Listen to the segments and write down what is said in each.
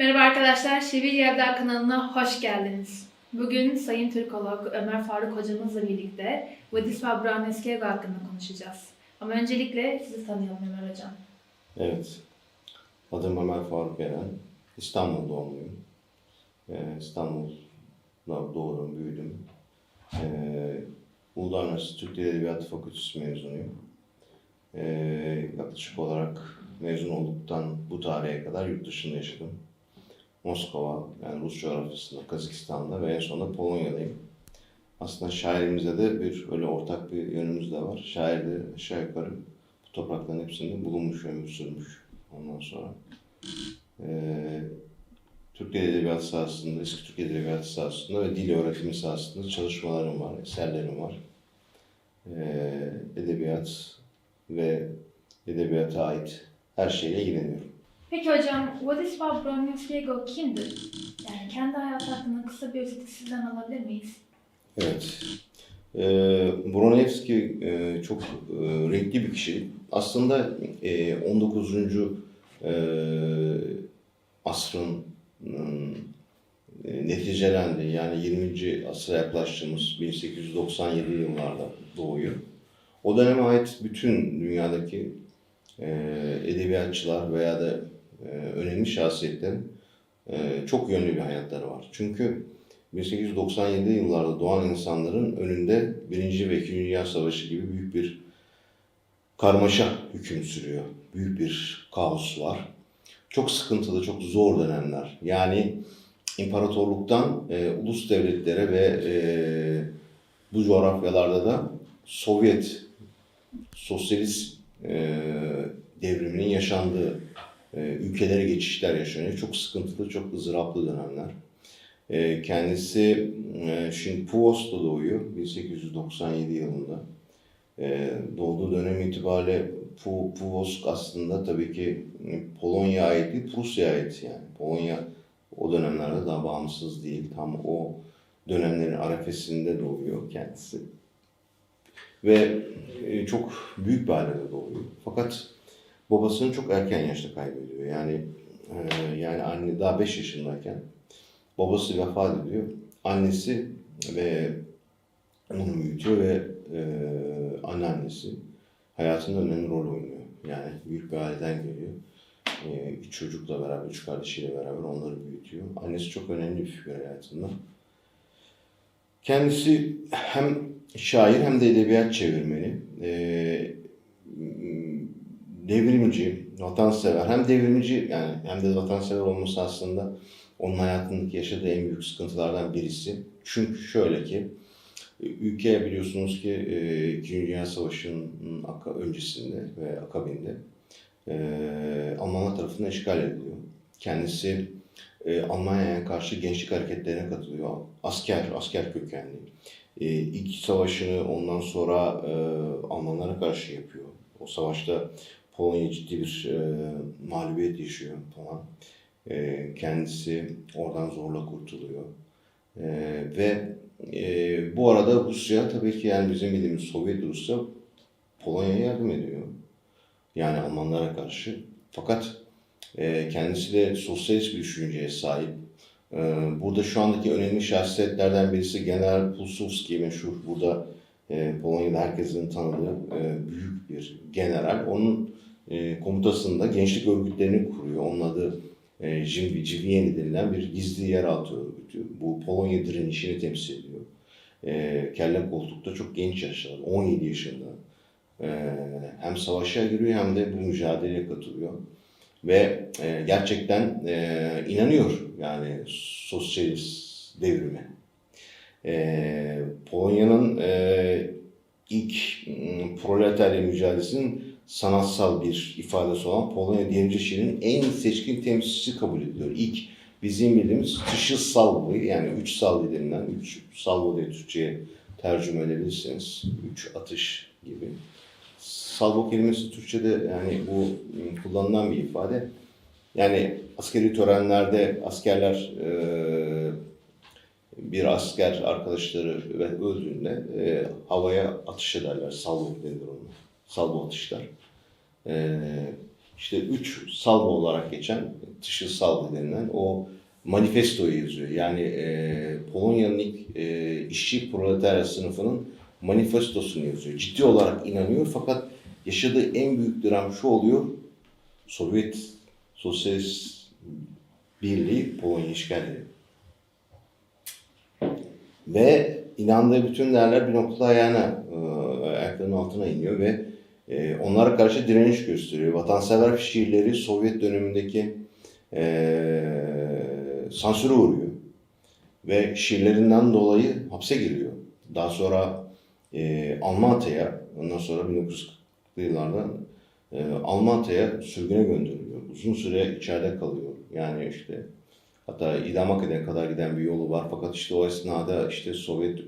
Merhaba arkadaşlar, Şivil Yevda kanalına hoş geldiniz. Bugün Sayın Türkolog Ömer Faruk hocamızla birlikte Vladislav Branislav hakkında konuşacağız. Ama öncelikle sizi tanıyalım Ömer hocam. Evet. Adım Ömer Faruk Eren. İstanbul doğumluyum. Ee, İstanbul'da doğdum, büyüdüm. Ee, Uludağ Üniversitesi Türk Dili Edebiyatı Fakültesi mezunuyum. Ee, yaklaşık olarak mezun olduktan bu tarihe kadar yurt dışında yaşadım. Moskova, yani Rus coğrafyasında, Kazakistan'da ve en sonunda Polonya'dayım. Aslında şairimizde de bir öyle ortak bir yönümüz de var. Şair de aşağı yukarı bu toprakların hepsinde bulunmuş ömür sürmüş. Ondan sonra eee Türk Dili Edebiyatı sahasında, eski Türk Edebiyatı sahasında ve dil öğretimi sahasında çalışmalarım var, eserlerim var. Eee edebiyat ve edebiyata ait her şeyle ilgileniyorum. Peki hocam, Vladislav Branislav kimdir? Yani kendi hayatı hakkında kısa bir özeti sizden alabilir miyiz? Evet. Ee, Bronevski e, çok e, renkli bir kişi. Aslında e, 19. e, asrın e, neticelendi. Yani 20. asra yaklaştığımız 1897 yıllarda doğuyor. O döneme ait bütün dünyadaki e, edebiyatçılar veya da e, önemli şahsiyetlerin e, çok yönlü bir hayatları var. Çünkü 1897 yıllarda doğan insanların önünde Birinci ve İkinci Dünya Savaşı gibi büyük bir karmaşa hüküm sürüyor. Büyük bir kaos var. Çok sıkıntılı, çok zor dönemler. Yani imparatorluktan e, ulus devletlere ve e, bu coğrafyalarda da Sovyet sosyalist e, devriminin yaşandığı e, ülkelere geçişler yaşanıyor. Çok sıkıntılı, çok ızdıraplı dönemler. E, kendisi e, şimdi Puvos'ta doğuyor 1897 yılında. E, doğduğu dönem itibariyle Pu, aslında tabii ki e, Polonya'ya ait değil, Prusya'ya ait yani. Polonya o dönemlerde daha bağımsız değil. Tam o dönemlerin arefesinde doğuyor kendisi. Ve e, çok büyük bir ailede doğuyor. Fakat babasını çok erken yaşta kaybediyor. Yani e, yani anne daha 5 yaşındayken babası vefat ediyor. Annesi ve onu büyütüyor ve e, anneannesi hayatında önemli rol oynuyor. Yani büyük bir aileden geliyor. E, üç çocukla beraber, üç kardeşiyle beraber onları büyütüyor. Annesi çok önemli bir figür hayatında. Kendisi hem şair hem de edebiyat çevirmeni. E, devrimci, vatansever. Hem devrimci yani hem de vatansever olması aslında onun hayatındaki yaşadığı en büyük sıkıntılardan birisi. Çünkü şöyle ki ülke biliyorsunuz ki e, İkinci Dünya Savaşı'nın öncesinde ve akabinde e, Almanlar tarafından işgal ediliyor. Kendisi e, Almanya'ya karşı gençlik hareketlerine katılıyor. Asker, asker kökenli. E, ilk savaşını ondan sonra e, Almanlara karşı yapıyor. O savaşta Polonya ciddi bir e, mağlubiyet yaşıyor falan. E, kendisi oradan zorla kurtuluyor. E, ve e, bu arada Rusya tabii ki yani bizim bildiğimiz Sovyet Rusya Polonya'ya yardım ediyor. Yani Almanlara karşı. Fakat e, kendisi de sosyalist bir düşünceye sahip. E, burada şu andaki önemli şahsiyetlerden birisi General Pilsudski meşhur. Burada e, Polonya'da herkesin tanıdığı e, büyük bir general. Onun e, komutasında gençlik örgütlerini kuruyor. Onun adı e, Jim Jivieni denilen bir gizli yeraltı örgütü. Bu Polonya direnişini temsil ediyor. E, kelle koltukta çok genç yaşlarda, 17 yaşında. E, hem savaşa giriyor hem de bu mücadeleye katılıyor. Ve e, gerçekten e, inanıyor yani sosyalist devrime. E, Polonya'nın e, ilk proletarya mücadelesinin sanatsal bir ifadesi olan Polonya Devrimci şiirinin en seçkin temsilcisi kabul ediliyor. İlk bizim bildiğimiz tışı salvo yani üç salvo denilen, üç salvo diye Türkçe'ye tercüme edebilirsiniz. Üç atış gibi. Salvo kelimesi Türkçe'de yani bu m, kullanılan bir ifade. Yani askeri törenlerde askerler e, bir asker arkadaşları öldüğünde e, havaya atış ederler. Salvo denir ona. Salvo atışlar. E, işte üç salvo olarak geçen dışı salvo denilen o manifestoyu yazıyor. Yani e, Polonya'nın ilk e, işçi proletarya sınıfının manifestosunu yazıyor. Ciddi olarak inanıyor fakat yaşadığı en büyük dram şu oluyor. Sovyet Sosyalist Birliği Polonya işgal ediyor. Ve inandığı bütün değerler bir noktada ayağına, e, ayaklarının altına iniyor ve e, onlara karşı direniş gösteriyor. Vatansever şiirleri Sovyet dönemindeki e, sansüre uğruyor. Ve şiirlerinden dolayı hapse giriyor. Daha sonra e, Almatya'ya, ondan sonra 1940'lı yıllarda e, Almatya'ya sürgüne gönderiliyor. Uzun süre içeride kalıyor. Yani işte hatta idama kadar giden bir yolu var. Fakat işte o esnada işte Sovyet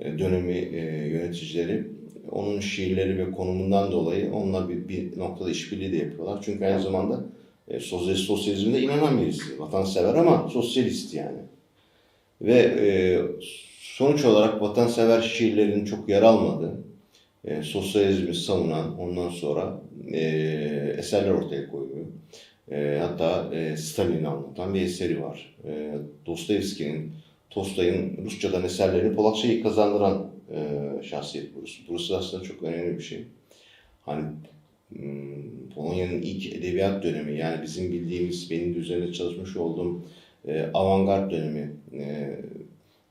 e, dönemi e, yöneticileri onun şiirleri ve konumundan dolayı onunla bir, bir noktada işbirliği de yapıyorlar. Çünkü aynı zamanda e, sosyalist sosyalizmde inanan birisi. Vatansever ama sosyalist yani. Ve e, sonuç olarak vatansever şiirlerin çok yer almadığı, e, sosyalizmi savunan ondan sonra e, eserler ortaya koyuyor. E, hatta e, Stalin'i anlatan bir eseri var. E, Dostoyevski'nin, Tolstoy'un Rusçadan eserlerini Polakçayı kazandıran e, şahsiyet burası. Burası aslında çok önemli bir şey. Hani hmm, Polonya'nın ilk edebiyat dönemi yani bizim bildiğimiz, benim de üzerinde çalışmış olduğum e, avantgard dönemi e,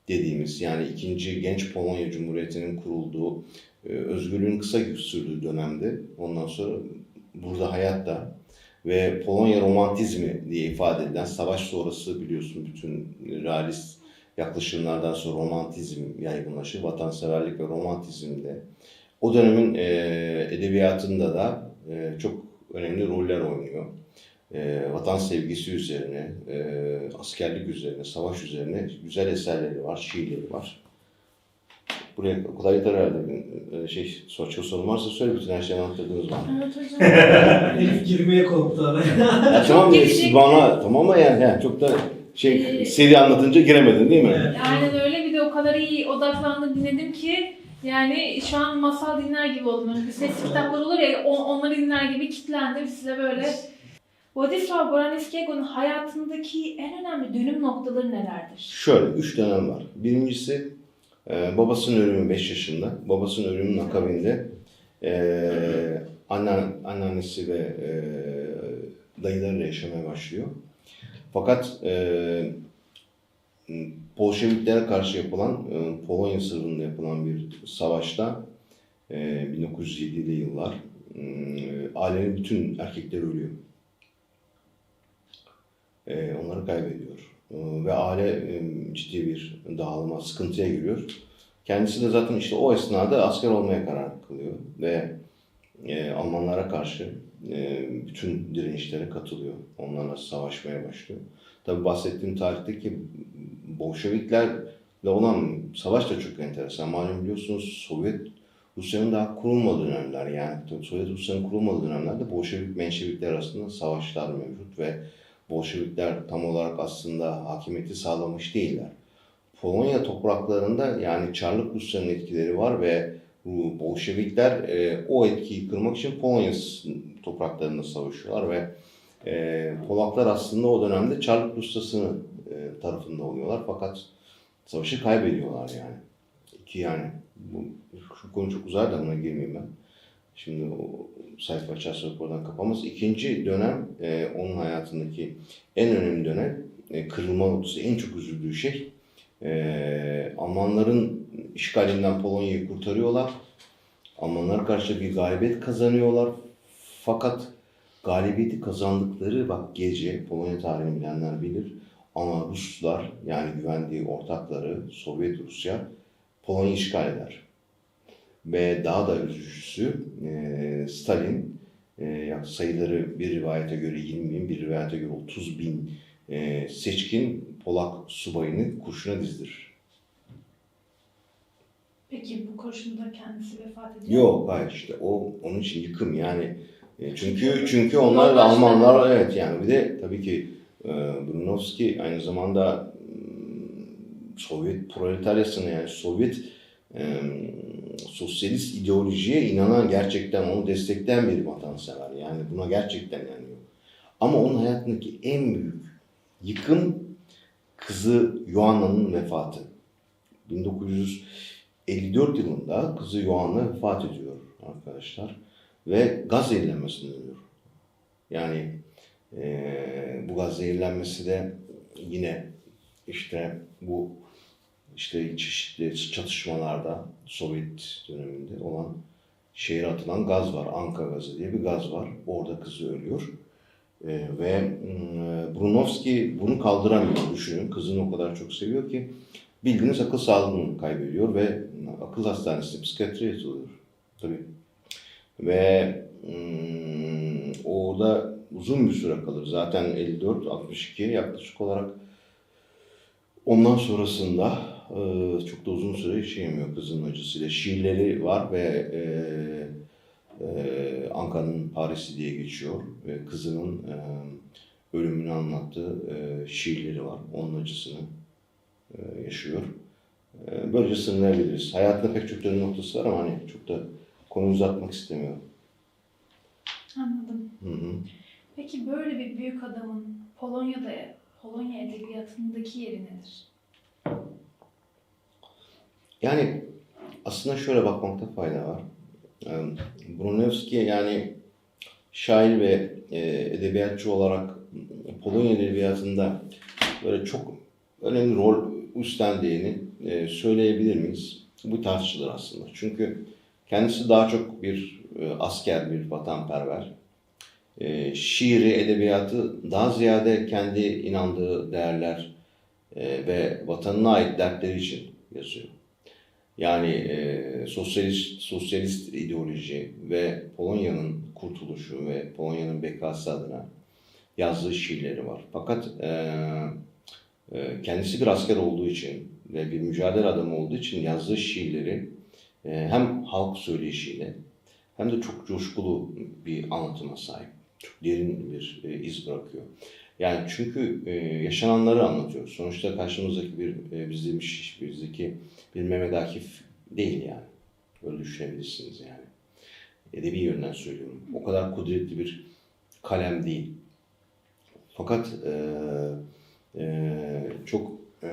dediğimiz yani ikinci genç Polonya Cumhuriyeti'nin kurulduğu, e, özgürlüğün kısa sürdüğü dönemde ondan sonra burada hayatta ve Polonya romantizmi diye ifade edilen savaş sonrası biliyorsun bütün realist yaklaşımlardan sonra romantizm yaygınlaşır. Vatanseverlik ve romantizmde o dönemin e, edebiyatında da e, çok önemli roller oynuyor. E, vatan sevgisi üzerine, e, askerlik üzerine, savaş üzerine güzel eserleri var, şiirleri var. Buraya o kadar yeter herhalde. E, şey, soru sorun varsa söyle bütün her şeyi anlattırdınız bana. Evet hocam. Elif girmeye korktu araya. Ya tamam bana tamam ama yani, yani çok da şey Ee, seri anlatınca giremedin değil mi? Evet. Aynen öyle. Bir de o kadar iyi odaklandım dinledim ki yani şu an masal dinler gibi oldum. Hani bir ses kitapları olur ya on- onları dinler gibi kitlendim size böyle. Władysław Braniskiewicz hayatındaki en önemli dönüm noktaları nelerdir? Şöyle üç dönem var. Birincisi e, babasının ölümü 5 yaşında. Babasının ölümünün akabinde e, anne, anneannesi ve e, dayılarıyla yaşamaya başlıyor. Fakat e, Bolşeviklere karşı yapılan, e, Polonya sınırında yapılan bir savaşta e, 1907'li yıllar e, ailenin bütün erkekleri ölüyor. E, onları kaybediyor. E, ve aile e, ciddi bir dağılma, sıkıntıya giriyor. Kendisi de zaten işte o esnada asker olmaya karar kılıyor ve e, Almanlara karşı e, bütün direnişlere katılıyor. Onlarla savaşmaya başlıyor. Tabi bahsettiğim tarihteki Bolşeviklerle olan savaş da çok enteresan. Malum biliyorsunuz Sovyet Rusya'nın daha kurulmadığı dönemler yani Sovyet Rusya'nın kurulmadığı dönemlerde Bolşevik Menşevikler arasında savaşlar mevcut ve Bolşevikler tam olarak aslında hakimiyeti sağlamış değiller. Polonya topraklarında yani Çarlık Rusya'nın etkileri var ve Bolşevikler e, o etkiyi kırmak için Polonya topraklarında savaşıyorlar ve e, Polaklar aslında o dönemde Çarlık Rusyası'nın e, tarafında oluyorlar fakat savaşı kaybediyorlar yani. Ki yani bu, şu konu çok uzar da buna girmeyeyim ben. Şimdi o sayfa açarsa oradan kapamaz. İkinci dönem e, onun hayatındaki en önemli dönem e, kırılma noktası. En çok üzüldüğü şey e, Almanların işgalinden Polonya'yı kurtarıyorlar. Almanlara karşı bir galibiyet kazanıyorlar. Fakat galibiyeti kazandıkları bak gece Polonya tarihini bilenler bilir. Ama Ruslar yani güvendiği ortakları Sovyet Rusya Polonya işgal eder. Ve daha da üzücüsü e, Stalin e, sayıları bir rivayete göre 20 bin, bir rivayete göre 30 bin e, seçkin Polak subayını kurşuna dizdirir. Peki bu kurşunda kendisi vefat ediyor. Yok hayır işte o onun için yıkım yani E, çünkü çünkü onlar da. Almanlar evet yani bir de tabii ki e, Brunovski aynı zamanda mm, Sovyet proletaryasını yani Sovyet e, sosyalist ideolojiye inanan, gerçekten onu destekleyen bir vatansever. Yani buna gerçekten inanıyor. Ama onun hayatındaki en büyük yıkım kızı Yohanna'nın vefatı. 1954 yılında kızı Yohanna vefat ediyor arkadaşlar. Ve gaz zehirlenmesinden ölüyor. Yani eee, bu gaz zehirlenmesi de yine işte bu işte çeşitli çatışmalarda Sovyet döneminde olan şehre atılan gaz var. Anka gazı diye bir gaz var. Orada kızı ölüyor. Ee, ve mm, Brunovski bunu kaldıramıyor düşünün. Kızını o kadar çok seviyor ki bildiğiniz akıl sağlığını kaybediyor ve akıl hastanesinde psikiyatriye yatılıyor. Tabii. Ve mm, orada uzun bir süre kalır. Zaten 54-62 yaklaşık olarak Ondan sonrasında e, çok da uzun süre yaşayamıyor kızın acısıyla. Şiirleri var ve e, e, Anka'nın Paris'i diye geçiyor. Ve kızının e, ölümünü anlattığı e, şiirleri var. Onun acısını e, yaşıyor. E, böylece sınırlayabiliriz. Hayatında pek çok dönüm noktası var ama hani çok da konuyu uzatmak istemiyorum. Anladım. Hı hı. Peki böyle bir büyük adamın Polonya'da, Polonya edebiyatındaki yeri nedir? Yani aslında şöyle bakmakta fayda var. Ee, Brunelleschi yani şair ve e, edebiyatçı olarak Polonya edebiyatında böyle çok önemli rol üstlendiğini e, söyleyebilir miyiz? Bu tartışılır aslında. Çünkü kendisi daha çok bir e, asker, bir vatanperver. E, şiiri, edebiyatı daha ziyade kendi inandığı değerler ve vatanına ait dertleri için yazıyor. Yani e, sosyalist sosyalist ideoloji ve Polonya'nın kurtuluşu ve Polonya'nın bekası adına yazdığı şiirleri var. Fakat e, kendisi bir asker olduğu için ve bir mücadele adamı olduğu için yazdığı şiirleri e, hem halk söyleyişiyle hem de çok coşkulu bir anlatıma sahip. Çok derin bir e, iz bırakıyor. Yani çünkü e, yaşananları anlatıyor. Sonuçta karşımızdaki bir bizdemiş, bizdeki bir Mehmet Akif değil yani. Böyle düşünebilirsiniz yani. Edebi yönden söylüyorum. O kadar kudretli bir kalem değil. Fakat e, e, çok e,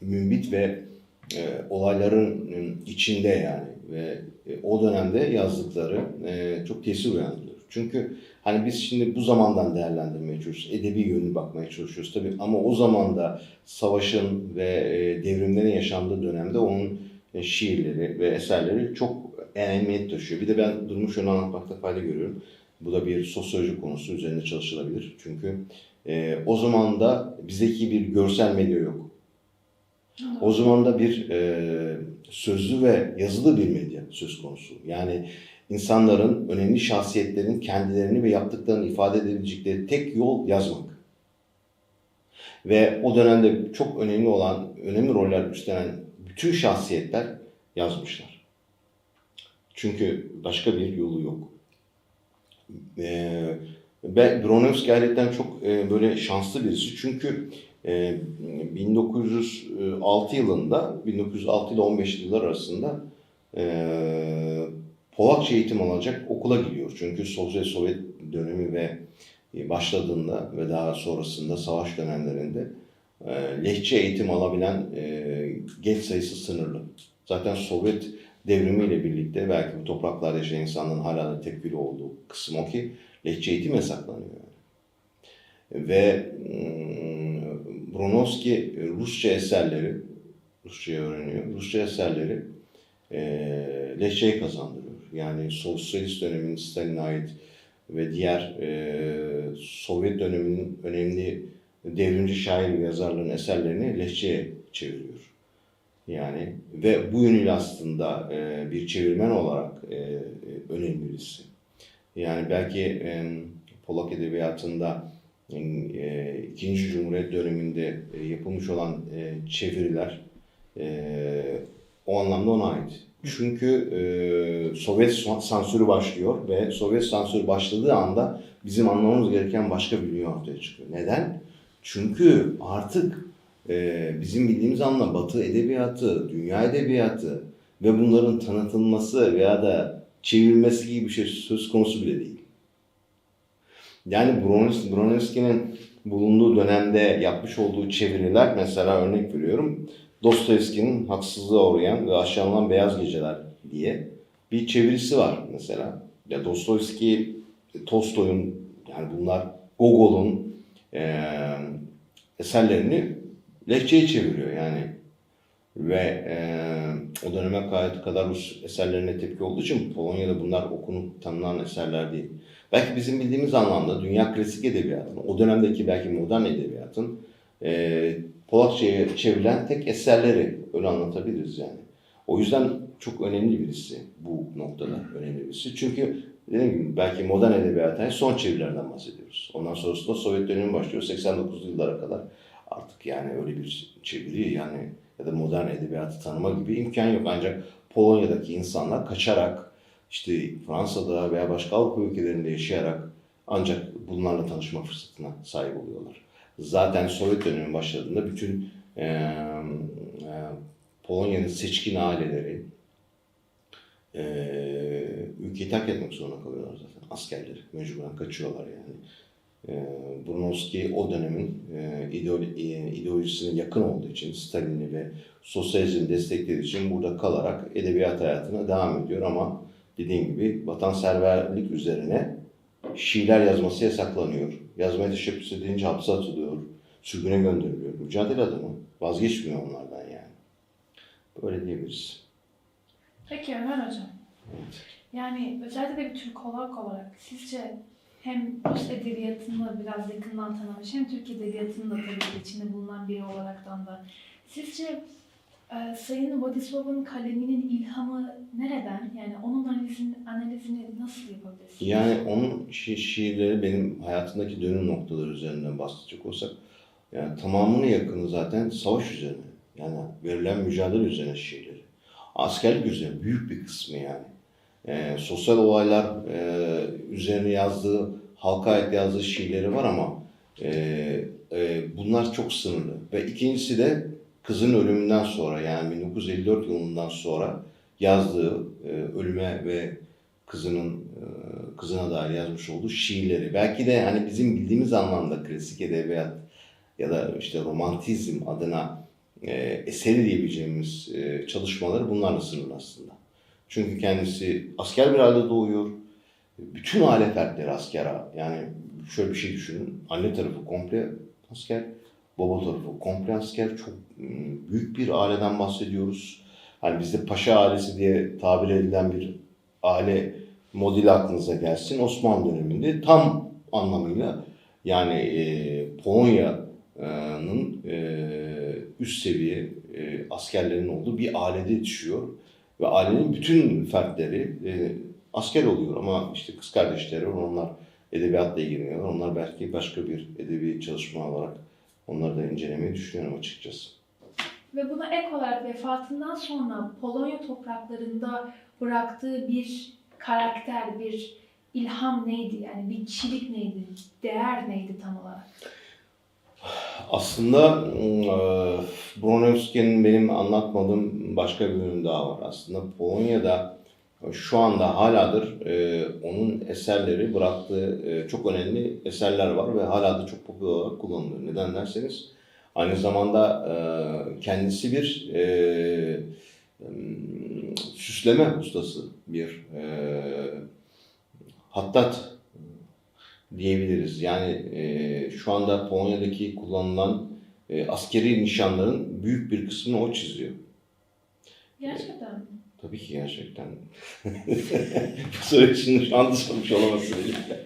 mümbit ve e, olayların içinde yani ve e, o dönemde yazdıkları e, çok tesir uyandırıyor. Çünkü hani biz şimdi bu zamandan değerlendirmeye çalışıyoruz. Edebi yönü bakmaya çalışıyoruz tabii ama o zaman da savaşın ve e, devrimlerin yaşandığı dönemde onun e, şiirleri ve eserleri çok ehemmiyet taşıyor. Bir de ben durumu şöyle anlatmakta fayda görüyorum. Bu da bir sosyoloji konusu üzerinde çalışılabilir. Çünkü e, o zaman da bizdeki bir görsel medya yok. O zaman da bir e, sözlü ve yazılı bir medya söz konusu. Yani insanların, önemli şahsiyetlerin kendilerini ve yaptıklarını ifade edebilecekleri tek yol yazmak. Ve o dönemde çok önemli olan, önemli roller üstlenen bütün şahsiyetler yazmışlar. Çünkü başka bir yolu yok. Ee, ve Bronowski gayretten çok e, böyle şanslı birisi. Çünkü e, 1906 yılında, 1906 ile 15 yıllar arasında e, Polakça eğitim alacak okula gidiyor. Çünkü Sovyet Sovyet dönemi ve e, başladığında ve daha sonrasında savaş dönemlerinde e, lehçe eğitim alabilen e, genç sayısı sınırlı. Zaten Sovyet devrimiyle birlikte belki bu topraklarda yaşayan insanların hala da tepkili olduğu kısım o ki lehçe eğitim yasaklanıyor. Ve mm, Bronowski Rusça eserleri, Rusçayı öğreniyor, Rusça eserleri e, kazandırıyor. Yani sosyalist dönemin Stalin'e ait ve diğer e, Sovyet döneminin önemli devrimci şair ve yazarların eserlerini lehçeye çeviriyor. Yani ve bu yönüyle aslında e, bir çevirmen olarak e, e, önemli birisi. Yani belki e, Polak edebiyatında e, ikinci Cumhuriyet döneminde e, yapılmış olan e, çeviriler e, o anlamda ona ait. Çünkü e, Sovyet sansürü başlıyor ve Sovyet sansürü başladığı anda bizim anlamamız gereken başka bir dünya ortaya çıkıyor. Neden? Çünkü artık e, bizim bildiğimiz anlamda Batı edebiyatı, dünya edebiyatı ve bunların tanıtılması veya da çevrilmesi gibi bir şey söz konusu bile değil. Yani Broniewski'nin bulunduğu dönemde yapmış olduğu çeviriler mesela örnek veriyorum Dostoyevski'nin Haksızlığa Uğrayan ve Aşağılanan Beyaz Geceler diye bir çevirisi var mesela. Ya Dostoyevski, Tolstoy'un yani bunlar Gogol'un eee, eserlerini lehçeye çeviriyor yani. Ve eee, o döneme kadar, kadar Rus eserlerine tepki olduğu için Polonya'da bunlar okunup tanınan eserler değil. Belki bizim bildiğimiz anlamda dünya klasik edebiyatının, o dönemdeki belki modern edebiyatın eee Polakça'ya çevrilen tek eserleri öyle anlatabiliriz yani. O yüzden çok önemli birisi bu noktada önemli birisi. Çünkü dediğim gibi belki modern edebiyatın son çevirilerden bahsediyoruz. Ondan sonrasında Sovyet dönemi başlıyor 89'lu yıllara kadar. Artık yani öyle bir çeviri yani ya da modern edebiyatı tanıma gibi imkan yok. Ancak Polonya'daki insanlar kaçarak işte Fransa'da veya başka Avrupa ülkelerinde yaşayarak ancak bunlarla tanışma fırsatına sahip oluyorlar. Zaten Sovyet dönemi başladığında bütün eee, eee, Polonya'nın seçkin aileleri eee ülkeyi terk etmek zorunda kalıyorlar zaten. Askerleri mecburen kaçıyorlar yani. Brunowski o dönemin ideolo- eee, ideolojisine yakın olduğu için Stalin'i ve sosyalizmi desteklediği için burada kalarak edebiyat hayatına devam ediyor ama dediğim gibi vatanseverlik üzerine şiirler yazması yasaklanıyor. Yazmaya teşebbüs edince hapse atılıyor. Sürgüne gönderiliyor. Mücadele adamı. Vazgeçmiyor onlardan yani. Böyle diyebiliriz. Peki Ömer Hocam. Yani özellikle de bir Türkolog olarak sizce hem Rus edebiyatını biraz yakından tanımış hem Türk edebiyatını da tabii içinde bulunan biri olaraktan da sizce e, Sayın Vladislav'ın kaleminin ilhamı nereden? Yani onun analizini, analizini nasıl yapabiliriz? Yani onun şi- şiirleri benim hayatımdaki dönüm noktaları üzerinden bahsedecek olsak yani tamamını yakını zaten savaş üzerine. Yani verilen mücadele üzerine şiirleri. Askerlik üzerine büyük bir kısmı yani. Ee, sosyal olaylar e, üzerine yazdığı, halka ait yazdığı şiirleri var ama e, e, bunlar çok sınırlı. Ve ikincisi de kızın ölümünden sonra yani 1954 yılından sonra yazdığı e, ölüme ve kızının e, kızına dair yazmış olduğu şiirleri. Belki de hani bizim bildiğimiz anlamda klasik edebiyat ya da işte romantizm adına e, eseri diyebileceğimiz e, çalışmaları bunlarla sınırlı aslında. Çünkü kendisi asker bir ailede doğuyor. Bütün aile fertleri asker. Yani şöyle bir şey düşünün. Anne tarafı komple asker. Baba tarafı komple asker. Çok mm, büyük bir aileden bahsediyoruz. Hani bizde paşa ailesi diye tabir edilen bir aile modeli aklınıza gelsin. Osmanlı döneminde tam anlamıyla yani e, Polonya'nın e, üst seviye e, askerlerin olduğu bir ailede yetişiyor. Ve ailenin bütün fertleri e, asker oluyor ama işte kız kardeşleri var, onlar edebiyatla ilgileniyorlar. Onlar belki başka bir edebi çalışma olarak onları da incelemeyi düşünüyorum açıkçası. Ve buna ek olarak vefatından sonra Polonya topraklarında bıraktığı bir karakter, bir ilham neydi? Yani bir kişilik neydi? Değer neydi tam olarak? Aslında e, Bronowski'nin benim anlatmadığım başka bir bölüm daha var. Aslında Polonya'da şu anda haladır e, onun eserleri bıraktığı e, çok önemli eserler var ve hala da çok popüler olarak kullanılıyor. Neden derseniz aynı zamanda e, kendisi bir e, m, süsleme ustası, bir e, hattat diyebiliriz. Yani e, şu anda Polonya'daki kullanılan e, askeri nişanların büyük bir kısmını o çiziyor. Gerçekten mi? Tabii ki gerçekten. Bu soru için şu anda sormuş olamazsın elimde.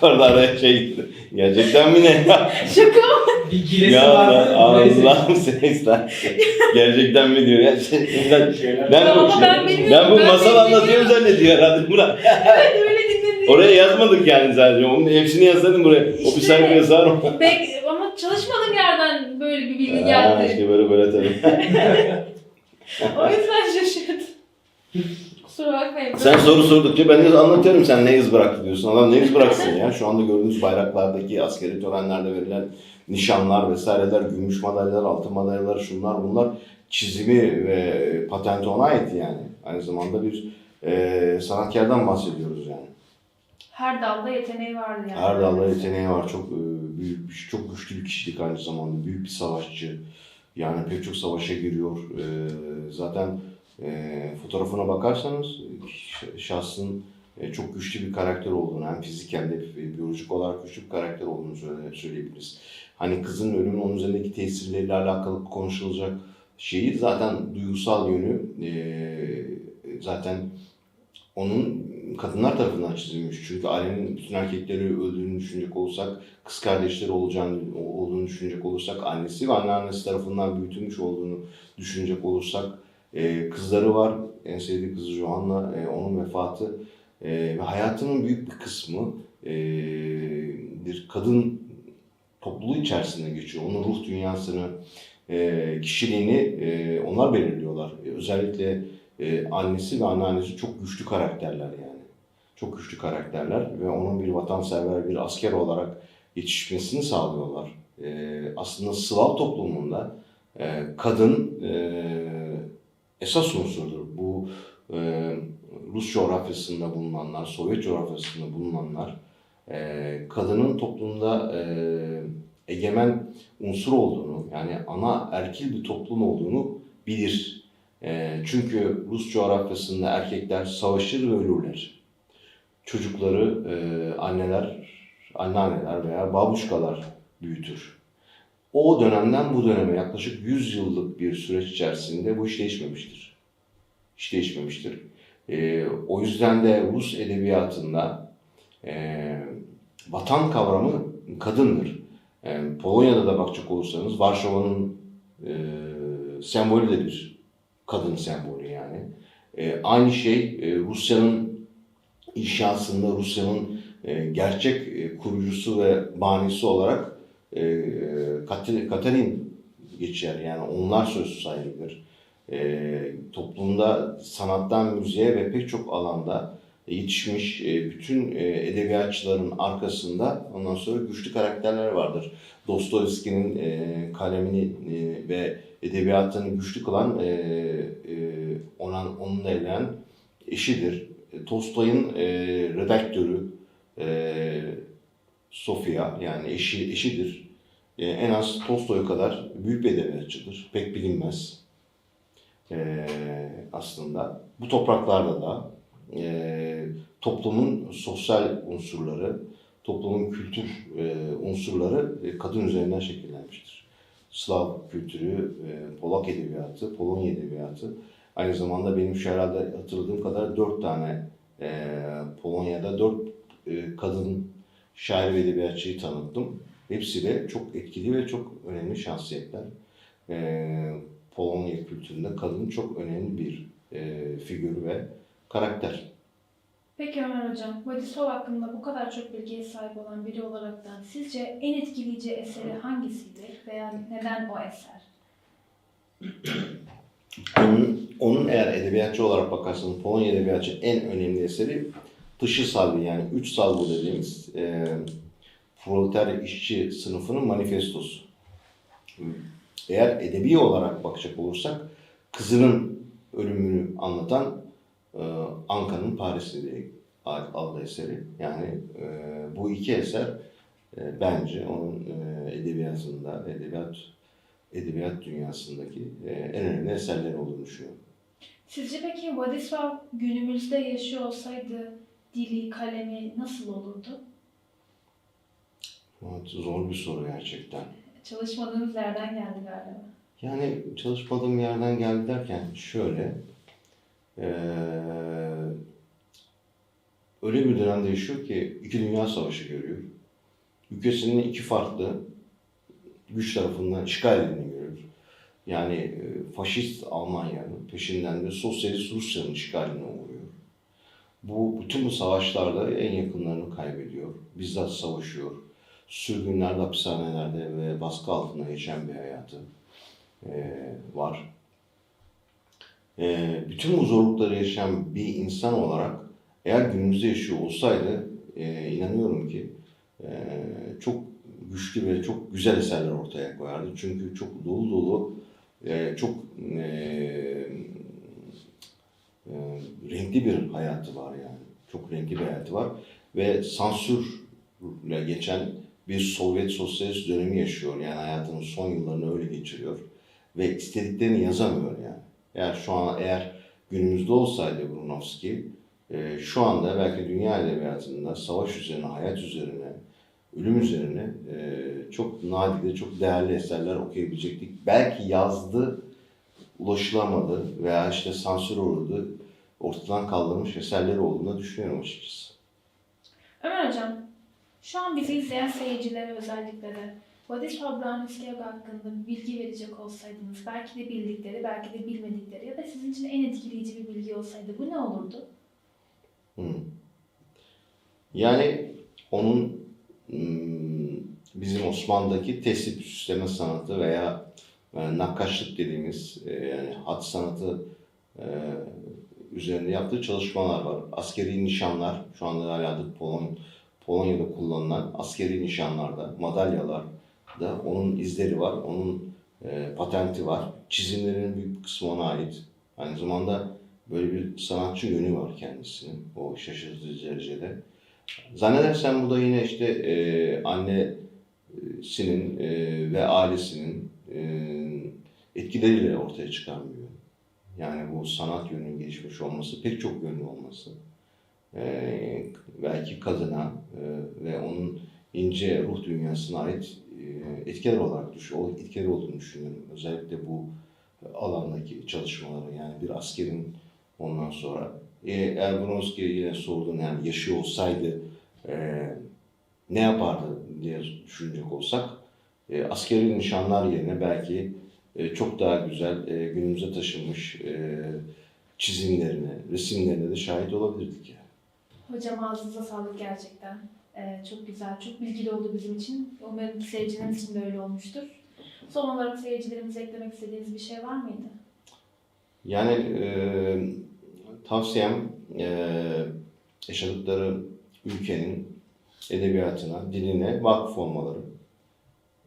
Pardon araya şey gitti. Gerçekten mi ne? Şaka mı? Bir giresi ya vardı. Allah'ım seni ister. Gerçekten mi diyor ya? Şey, ben, ben, bu, ben bilmiyorum, ben bu ben masal anlatıyorum zannediyor herhalde Murat. Evet öyle dinledim. Oraya yazmadık yani sadece. Onun hepsini yazsaydın buraya. O bir İşte. sayfa yazar mı? Ama çalışmadığım yerden böyle bir bilgi Ha, geldi. işte böyle böyle tabii. O yüzden şaşırdım. Kusura bakmayın. Sen soru sordukça ben de anlatıyorum sen ne iz bıraktı diyorsun. Adam ne iz bıraksın ya. Şu anda gördüğünüz bayraklardaki askeri törenlerde verilen nişanlar vesaireler, gümüş madalyalar, altın madalyalar, şunlar bunlar çizimi ve patenti ona ait yani. Aynı zamanda bir e, sanatkardan bahsediyoruz yani. Her dalda yeteneği vardı yani. Her dalda yeteneği var. Çok e, büyük, çok güçlü bir kişilik aynı zamanda. Büyük bir savaşçı. Yani pek çok savaşa giriyor. E, zaten e, fotoğrafına bakarsanız şahsın e, çok güçlü bir karakter olduğunu, hem fiziken hem de e, biyolojik olarak güçlü bir karakter olduğunu söyle, söyleyebiliriz. Hani kızın ölümünün onun üzerindeki tesirleriyle alakalı konuşulacak şeyi zaten duygusal yönü e, zaten onun kadınlar tarafından çizilmiş. Çünkü ailenin bütün erkekleri öldüğünü düşünecek olursak, kız kardeşleri olacağını olduğunu düşünecek olursak, annesi ve anneannesi tarafından büyütülmüş olduğunu düşünecek olursak, e, kızları var. En sevdiği kızı Johanna, e, onun vefatı e, ve hayatının büyük bir kısmı bir kadın topluluğu içerisinde geçiyor. Onun ruh dünyasını, kişiliğini onlar belirliyorlar. Özellikle annesi ve anneannesi çok güçlü karakterler yani. Çok güçlü karakterler ve onun bir vatansever, bir asker olarak yetişmesini sağlıyorlar. Aslında Slav toplumunda kadın esas unsurdur. Bu e, Rus coğrafyasında bulunanlar, Sovyet coğrafyasında bulunanlar e, kadının toplumda e, egemen unsur olduğunu, yani ana erkil bir toplum olduğunu bilir. E, çünkü Rus coğrafyasında erkekler savaşır ve ölürler. Çocukları e, anneler, anneanneler veya babuşkalar büyütür. O dönemden bu döneme yaklaşık 100 yıllık bir süreç içerisinde bu iş değişmemiştir. Hiç değişmemiştir. E, o yüzden de Rus edebiyatında e, vatan kavramı kadındır. E, Polonya'da da bakacak olursanız Varşova'nın e, sembolü de bir kadın sembolü yani. E, aynı şey e, Rusya'nın inşasında Rusya'nın e, gerçek e, kurucusu ve banisi olarak e, Kat- Katarin geçer. Yani onlar söz sahibidir. E, toplumda sanattan müziğe ve pek çok alanda yetişmiş e, bütün e, edebiyatçıların arkasında ondan sonra güçlü karakterler vardır. Dostoyevski'nin e, kalemini ve edebiyatını güçlü kılan ona, onunla evlenen eşidir. Tolstoy'un redaktörü Sofia yani eşi eşidir. E, en az Tolstoy kadar büyük bir edebiyatçıdır. Pek bilinmez e, aslında. Bu topraklarda da e, toplumun sosyal unsurları, toplumun kültür e, unsurları e, kadın üzerinden şekillenmiştir. Slav kültürü, e, Polak edebiyatı, Polonya edebiyatı. Aynı zamanda benim şu herhalde hatırladığım kadar dört tane e, Polonya'da dört e, kadın şair ve edebiyatçıyı tanıttım. Hepsi de çok etkili ve çok önemli şahsiyetler. E, Polonya kültüründe kadın çok önemli bir e, figür ve karakter. Peki Ömer Hocam, Vladislav hakkında bu kadar çok bilgiye sahip olan biri olaraktan sizce en etkileyici eseri hangisiydi veya neden o eser? Onun, onun eğer edebiyatçı olarak bakarsanız Polonya edebiyatçı en önemli eseri dışı salgı yani üç salgı dediğimiz e, proleter işçi sınıfının manifestosu. Eğer edebi olarak bakacak olursak kızının ölümünü anlatan e, Anka'nın Paris'i diye adlı eseri. Yani e, bu iki eser e, bence onun e, edebiyatında, edebiyat edebiyat dünyasındaki e, en önemli eserler olduğunu düşünüyorum. Sizce peki Vladislav günümüzde yaşıyor olsaydı dili, kalemi nasıl olurdu? Evet, zor bir soru gerçekten. Çalışmadığınız yerden geldi galiba. Yani çalışmadığım yerden geldi derken şöyle, eee, öyle bir dönemde yaşıyor ki iki dünya savaşı görüyor. Ülkesinin iki farklı güç tarafından işgal edildiğini görüyor. Yani e, faşist Almanya'nın peşinden de sosyalist Rusya'nın işgaline uğruyor. Bu bütün bu savaşlarda en yakınlarını kaybediyor. Bizzat savaşıyor. Sürgünlerde, hapishanelerde ve baskı altında yaşayan bir hayatı e, var. E, bütün bu zorlukları yaşayan bir insan olarak eğer günümüzde yaşıyor olsaydı e, inanıyorum ki e, çok güçlü ve çok güzel eserler ortaya koyardı. Çünkü çok dolu dolu, e, çok e, e, renkli bir hayatı var yani. Çok renkli bir hayatı var. Ve sansürle geçen bir Sovyet sosyalist dönemi yaşıyor. Yani hayatının son yıllarını öyle geçiriyor. Ve istediklerini yazamıyor yani. Eğer şu an eğer günümüzde olsaydı Brunovski e, şu anda belki dünya edebiyatında savaş üzerine, hayat üzerine, ölüm üzerine e, çok nadide, çok değerli eserler okuyabilecektik. Belki yazdı, ulaşılamadı veya işte sansür uğradı, ortadan kaldırmış eserleri olduğunu düşünüyorum açıkçası. Ömer Hocam, şu an bizi izleyen seyircilere özellikle de Władysław Branislav hakkında bilgi verecek olsaydınız, belki de bildikleri, belki de bilmedikleri ya da sizin için en etkileyici bir bilgi olsaydı bu ne olurdu? Hı. Yani onun hmm, bizim Osmanlı'daki tesip süsleme sanatı veya e, nakkaşlık dediğimiz e, yani hat sanatı e, üzerinde yaptığı çalışmalar var. Askeri nişanlar, şu anda hala da Polon, Polonya'da kullanılan askeri nişanlarda, madalyalarda onun izleri var, onun e, patenti var. Çizimlerinin büyük kısmı ona ait. Aynı zamanda böyle bir sanatçı yönü var kendisinin, o şaşırtıcı derecede. Zannedersem bu da yine işte e, annesinin e, ve ailesinin etkileriyle ortaya çıkan bir yön. Yani bu sanat yönünün gelişmiş olması, pek çok yönlü olması. Belki kadına ve onun ince ruh dünyasına ait etkiler olarak düş, o etkileri olduğunu düşünüyorum. Özellikle bu alandaki çalışmaları yani bir askerin ondan sonra e, eğer Bronski'ye yine sorduğun yani yaşıyor olsaydı e, ne yapardı diye düşünecek olsak e, askeri nişanlar yerine belki e, çok daha güzel e, günümüze taşınmış e, çizimlerine, resimlerine de şahit olabilirdik yani. Hocam ağzınıza sağlık gerçekten. Ee, çok güzel, çok bilgili oldu bizim için. Umarım seyircilerimiz için de öyle olmuştur. Son olarak seyircilerimize eklemek istediğiniz bir şey var mıydı? Yani e, tavsiyem e, yaşadıkları ülkenin edebiyatına, diline vakıf olmaları,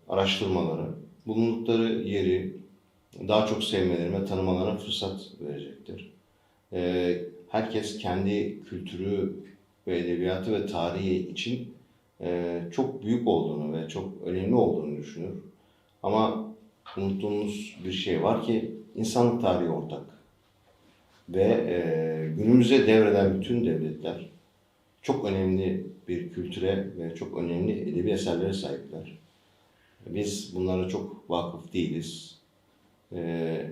araştırmaları, bulundukları yeri daha çok sevmeleri ve tanımalarına fırsat verecektir. E, herkes kendi kültürü ve edebiyatı ve tarihi için e, çok büyük olduğunu ve çok önemli olduğunu düşünür. Ama unuttuğumuz bir şey var ki insanlık tarihi ortak. Ve e, günümüze devreden bütün devletler çok önemli bir kültüre ve çok önemli edebi eserlere sahipler. Biz bunlara çok vakıf değiliz. E,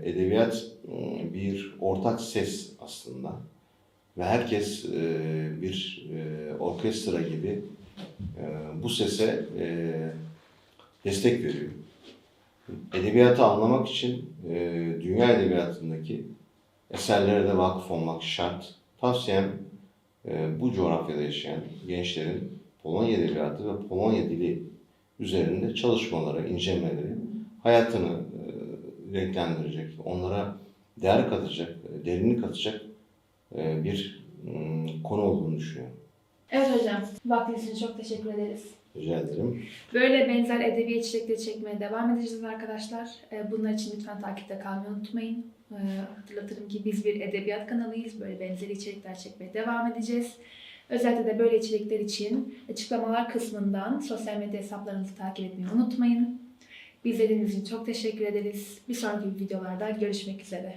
edebiyat e, bir ortak ses aslında. Ve herkes e, bir e, orkestra gibi bu sese destek veriyor. Edebiyatı anlamak için dünya edebiyatındaki eserlere de vakıf olmak şart. Tavsiyem bu coğrafyada yaşayan gençlerin Polonya edebiyatı ve Polonya dili üzerinde çalışmaları, incelemeleri hayatını e, renklendirecek, onlara değer katacak, e, derinlik katacak e, bir mm, konu olduğunu düşünüyorum. Evet hocam, vaktiniz için çok teşekkür ederiz. Rica ederim. Böyle benzer edebi içerikleri çekmeye devam edeceğiz arkadaşlar. Ee, Bunlar için lütfen takipte kalmayı unutmayın. Ee, Hatırlatırım ki biz bir edebiyat kanalıyız. Böyle benzer içerikler çekmeye devam edeceğiz. Özellikle de böyle içerikler için açıklamalar kısmından sosyal medya hesaplarımızı takip etmeyi unutmayın. Bizi izlediğiniz için çok teşekkür ederiz. Bir sonraki videolarda görüşmek üzere.